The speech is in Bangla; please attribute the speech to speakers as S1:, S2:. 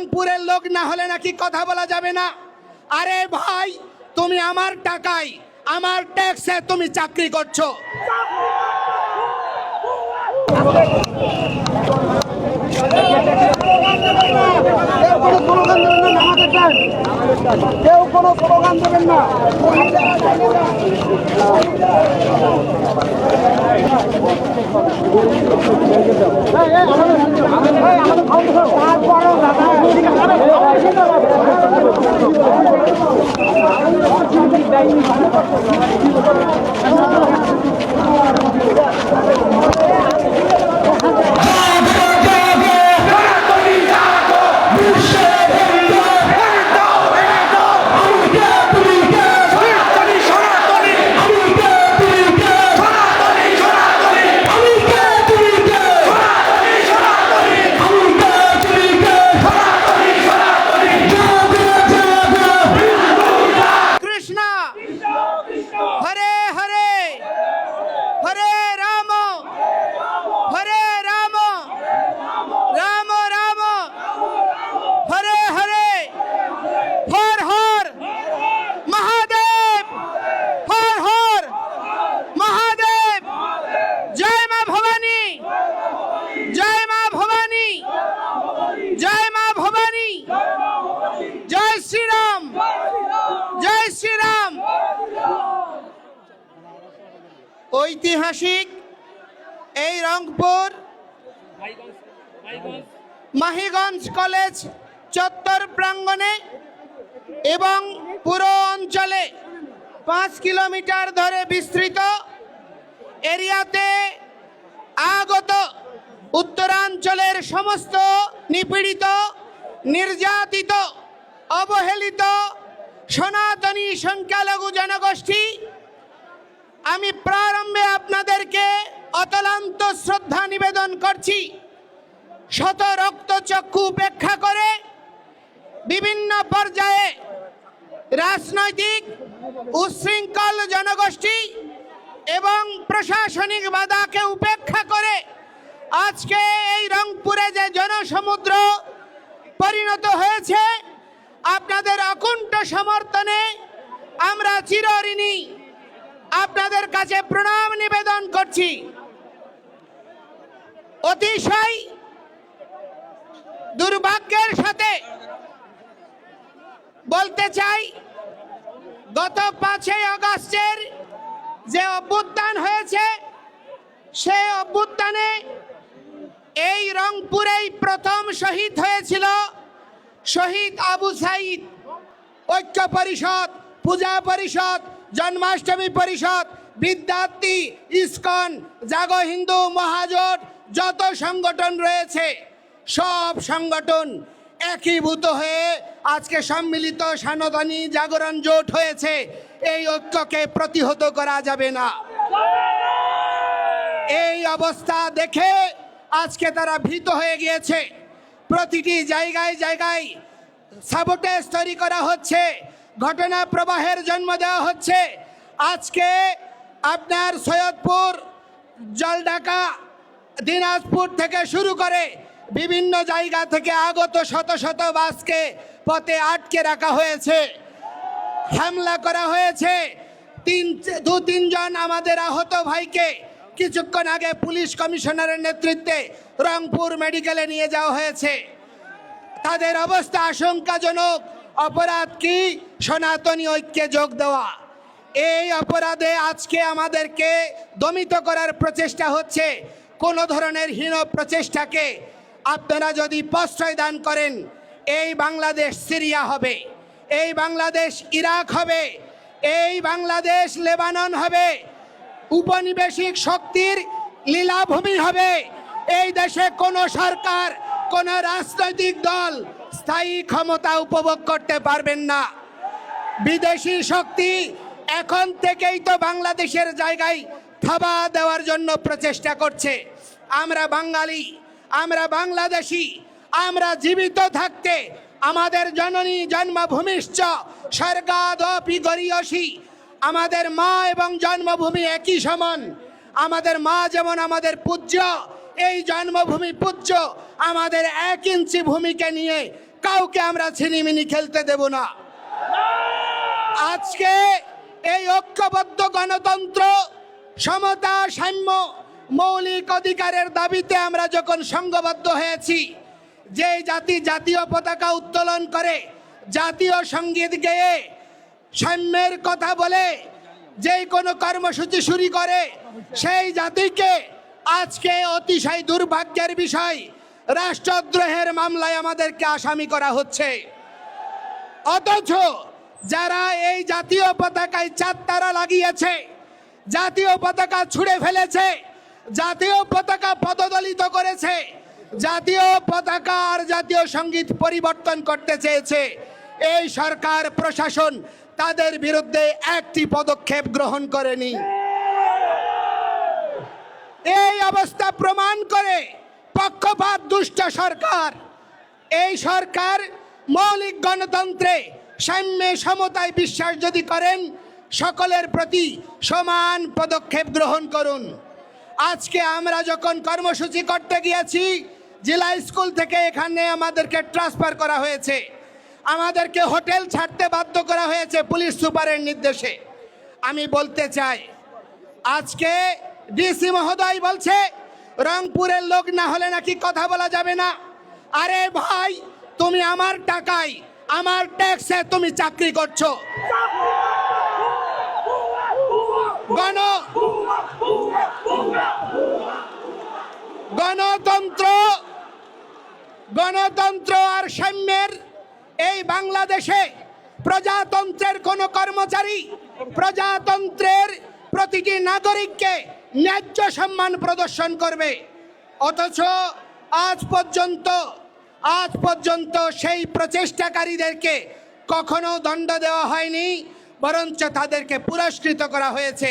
S1: রংপুরের লোক না হলে নাকি কথা বলা যাবে না। আরে ভাই, তুমি আমার টাকায়, আমার ট্যাক্সে তুমি চাকরি করছ।
S2: কেউ নামাজের টাইম কেউ
S1: জয় শ্রীরাম। ঐতিহাসিক এই রংপুর মাহিগঞ্জ কলেজ চত্বর প্রাঙ্গণে এবং পুরো অঞ্চলে পাঁচ কিলোমিটার ধরে বিস্তৃত এরিয়াতে আগত উত্তরাঞ্চলের সমস্ত নিপীড়িত, নির্যাতিত, অবহেলিত সনাতনী সংখ্যালঘু জনগোষ্ঠী, আমি প্রারম্ভে আপনাদেরকে অতলান্ত শ্রদ্ধা নিবেদন করছি। শত রক্তচক্ষু উপেক্ষা করে বিভিন্ন পর্যায়ে রাজনৈতিক উশৃঙ্খল জনগোষ্ঠী এবং প্রশাসনিক বাধাকে উপেক্ষা করে আজকে এই রংপুরে যে জনসমুদ্র পরিণত হয়েছে আপনাদের অকুণ্ঠ সমর্থনে আমরা চিরঋণী আপনাদের কাছে প্রণাম নিবেদন করছি। অতিশয় দুর্ভাগ্যের সাথে বলতে চাই, গত পাঁচই আগস্টের যে অভ্যুত্থান হয়েছে, সেই অভ্যুত্থানে এই রংপুরেই প্রথম শহীদ হয়েছিল শহীদ আবু সাইদ, ঐক্য পরিষদ, পূজা পরিষদ, জন্মাষ্টমী পরিষদ, বিদ্যার্থী, ইস্কন, জাগো হিন্দু মহাজোট, যত সংগঠন রয়েছে, সব সংগঠন একীভূত হয়ে আজকে সম্মিলিত সনাতনী জাগরণ জোট হয়েছে। এই ঐক্যকে প্রতিহত করা যাবে না। এই অবস্থা দেখে আজকে তারা ভীত হয়ে গিয়েছে। প্রতিটি জায়গায় জায়গায় সাবোটেজ তৈরি করা হচ্ছে, ঘটনা প্রবাহের জন্ম দেওয়া হচ্ছে। আজকে আপনার সৈয়দপুর, জলঢাকা, দিনাজপুর থেকে শুরু করে বিভিন্ন জায়গা থেকে আগত শত শত বাসকে পথে আটকে রাখা হয়েছে, হামলা করা হয়েছে। তিন দু তিনজন আমাদের আহত ভাইকে কিছুক্ষণ আগে পুলিশ কমিশনারের নেতৃত্বে রংপুর মেডিকেলে নিয়ে যাওয়া হয়েছে। তাদের অবস্থা আশঙ্কাজনক। অপরাধ কি? সনাতনী ঐক্যে যোগ দেওয়া। এই অপরাধে আজকে আমাদেরকে দমিত করার প্রচেষ্টা হচ্ছে। কোনো ধরনের হীন প্রচেষ্টাকে আপনারা যদি প্রশ্রয় দান করেন, এই বাংলাদেশ সিরিয়া হবে, এই বাংলাদেশ ইরাক হবে, এই বাংলাদেশ লেবানন হবে উপনিবেশিক শক্তির লীলাভূমি হবে। এই দেশে কোনো সরকার, কোনো রাজনৈতিক দল স্থায়ী ক্ষমতা উপভোগ করতে পারবেন না। বিদেশি শক্তি এখন থেকেই তো বাংলাদেশের জায়গায় থাবা দেওয়ার জন্য প্রচেষ্টা করছে। আমরা বাঙালি, আমরা বাংলাদেশি, আমরা জীবিত থাকতে আমাদের জননী জন্মভূমিশ্চ স্বর্গাদপি গরিয়সী আমাদের মা এবং জন্মভূমি একই সমান। আমাদের মা যেমন আমাদের পূজ্য, এই জন্মভূমি পূজ্য, আমাদের এক ইঞ্চি ভূমিকে নিয়ে কাউকে আমরা ছিনিমিনি খেলতে দেব না। আজকে এই ঐক্যবদ্ধ গণতন্ত্র, সমতা, সাম্য, মৌলিক অধিকারের দাবিতে আমরা যখন সংঘবদ্ধ হয়েছি যে জাতি জাতীয় পতাকা উত্তোলন করে জাতীয় সংগীত গেয়ে সাম্যের কথা বলে যেই কোনো কর্মসূচি শুরু করে, সেই জাতিকে আজকে অতিশয় দুর্ভাগ্যের বিষয় রাষ্ট্রদ্রোহের মামলায় আমাদেরকে আসামি করা হচ্ছে। অথচ যারা এই জাতীয় পতাকায় চার তারা লাগিয়েছে, জাতীয় পতাকা ছুঁড়ে ফেলেছে, জাতীয় পতাকা পদদলিত করেছে, জাতীয় পতাকা আর জাতীয় সংগীত পরিবর্তন করতে চেয়েছে এই সরকার, প্রশাসন তাদের বিরুদ্ধে একটি পদক্ষেপ গ্রহণ করেনি। এই অবস্থা প্রমাণ করে পক্ষপাত দুষ্ট সরকার। এই সরকার মৌলিক গণতন্ত্রে সাম্যে সমতায় বিশ্বাস যদি করেন, সকলের প্রতি সমান পদক্ষেপ গ্রহণ করুন। আজকে আমরা যখন কর্মসূচি করতে গিয়েছি, জেলা স্কুল থেকে এখানে আমাদেরকে ট্রান্সফার করা হয়েছে। আমাদেরকে হোটেল ছাড়তে বাধ্য করা হয়েছে পুলিশ সুপারের নির্দেশে। আমি বলতে চাই, আজকে ডিসি মহোদয় বলছে, রংপুরের লোক না হলে নাকি কথা বলা যাবে না। আরে ভাই, তুমি আমার টাকায়, আমার ট্যাক্সে তুমি চাকরি করছ। গণ গণতন্ত্র গণতন্ত্র আর সাম্যের এই বাংলাদেশে প্রজাতন্ত্রের কোন কর্মচারী প্রজাতন্ত্রের প্রতিটি নাগরিককে ন্যায্য সম্মান প্রদর্শন করবে। অথচ আজ পর্যন্ত আজ পর্যন্ত সেই প্রচেষ্টাকারীদেরকে কখনো দণ্ড দেওয়া হয়নি, বরঞ্চ তাদেরকে পুরস্কৃত করা হয়েছে।